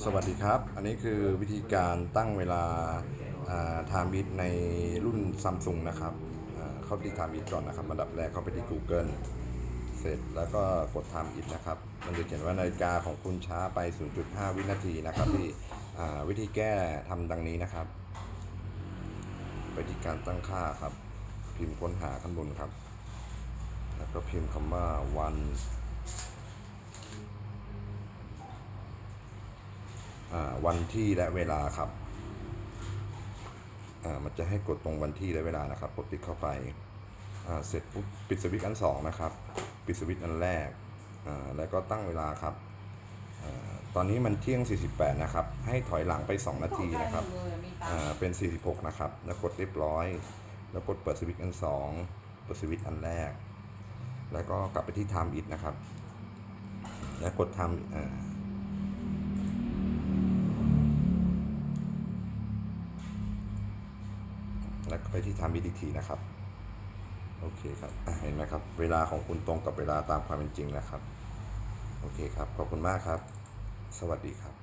สวัสดีครับ อันนี้คือวิธีการตั้งเวลาไทม์บิทในรุ่นซัมซุงนะครับเข้าไปที่ไทม์บิทก่อนนะครับอันดับแรกเข้าไปที่ Google เสร็จแล้วก็กด Time It นะครับ มันจะเขียนว่านาฬิกาของคุณช้าไป 0.5 วินาทีนะครับที่วิธีแก้ทำดังนี้นะครับ ไปที่การตั้งค่าครับ พิมพ์ค้นหาข้างบนครับ แล้วก็พิมพ์คำว่าวัน อ่า วันที่และเวลาครับมันจะให้กดตรงวันที่และเวลานะครับกดติ๊กเข้าไปเสร็จปุ๊บปิดสวิตช์อันสองนะครับปิดสวิตช์อันแรกแล้วก็ตั้งเวลาครับอตอนนี้มันเที่ยง 48 นะครับ ให้ถอยหลังไป 2 นาทีนะครับเป็น 46 นะครับ แล้วกดเรียบร้อย แล้วกดเปิดสวิตช์อันสองเปิดสวิตช์อันแรก แล้วก็กลับไปที่ Time It นะครับ แล้วกดทำ แล้วก็ไปที่ทำ EDT นะครับ โอเคครับเห็นไหมครับ เวลาของคุณตรงกับเวลาตามความเป็นจริงนะครับ โอเคครับ ขอบคุณมากครับ สวัสดีครับ